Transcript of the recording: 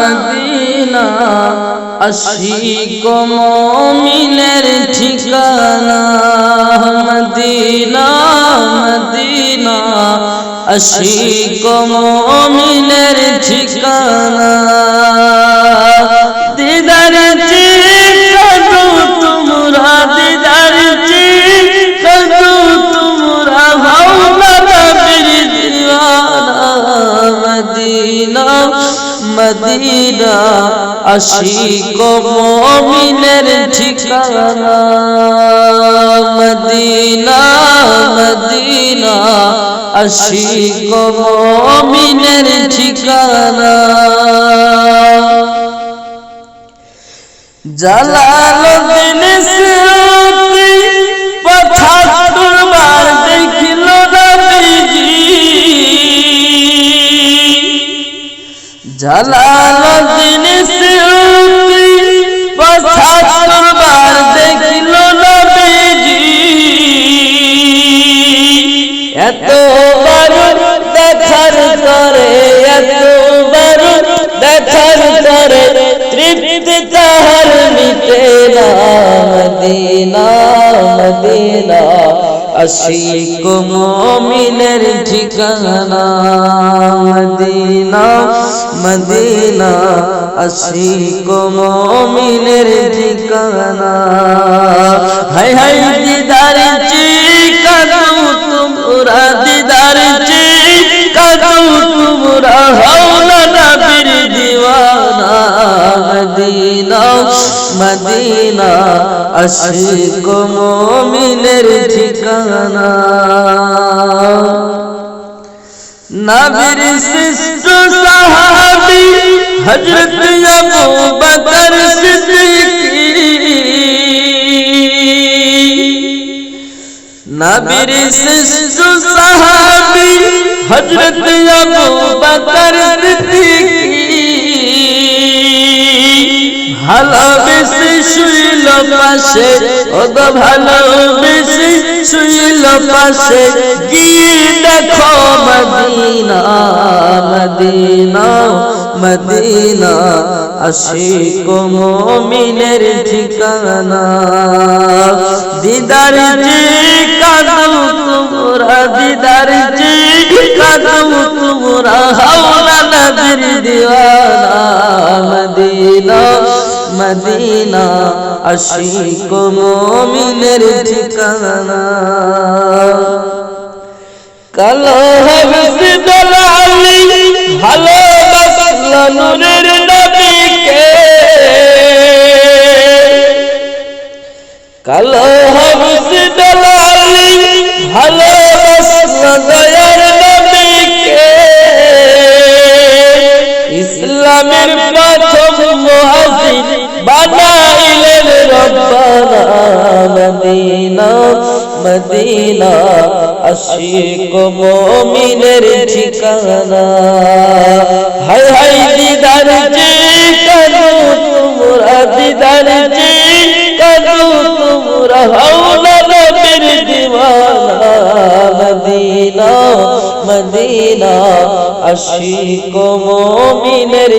Medina আশিক মমিনের ঠিকানা মদিনা মদিনা আশিক মমিনের ঠিকানা। মদিনা মদিনা আশিক মুমিনের ঠিকানা। মদিনা মদিনা আশিক মুমিনের ঠিকানা। জালালুদ্দিন জালালুদ্দিন সিরুতি পঁচাত্তর বার দেখিল নবীজি এত বার দেখার করে এত বার দেখার করে তৃপ্তি তাহার মিটে না মদিনা আশিক মুমিনের ঠিকানা মদিনা মদিনা। আশিক মুমিনের ঠিকানা। হাই হাই দিদার চি মদিনা আশিক মুমিনের ঠিকানা। নবীর শ্রেষ্ঠ সাহাবী হযরত আবু বকর সিদ্দিকী। নবীর শ্রেষ্ঠ সাহাবী হযরত আবু বকর সিদ্দিকী। ভালোবেসে শুইল পাশে ওদ ভালোবেসে শুইল পাশে, গিয়ে দেখো মদিনা মদিনা মদিনা, আশিক মুমিনের ঠিকানা। দিদার জি কাদু তোমরা, দিদার জি কাদু তোমরা হাওলা মদিনা আশিক মুমিনের ঠিকানা। কালো হবস দলালি ভালোবাসল নূরের নবীকে। কালো দলালি ভালোবাসল মদিনা মদিনা, আশিক মুমিনের ঠিকানা। হাই হাই দিদার জি কাদু তোমরা, দিদার জি কাদু তোমরা, হাওলা নবীর দিওয়ানা। মদিনা মদিনা, আশিক মুমিনের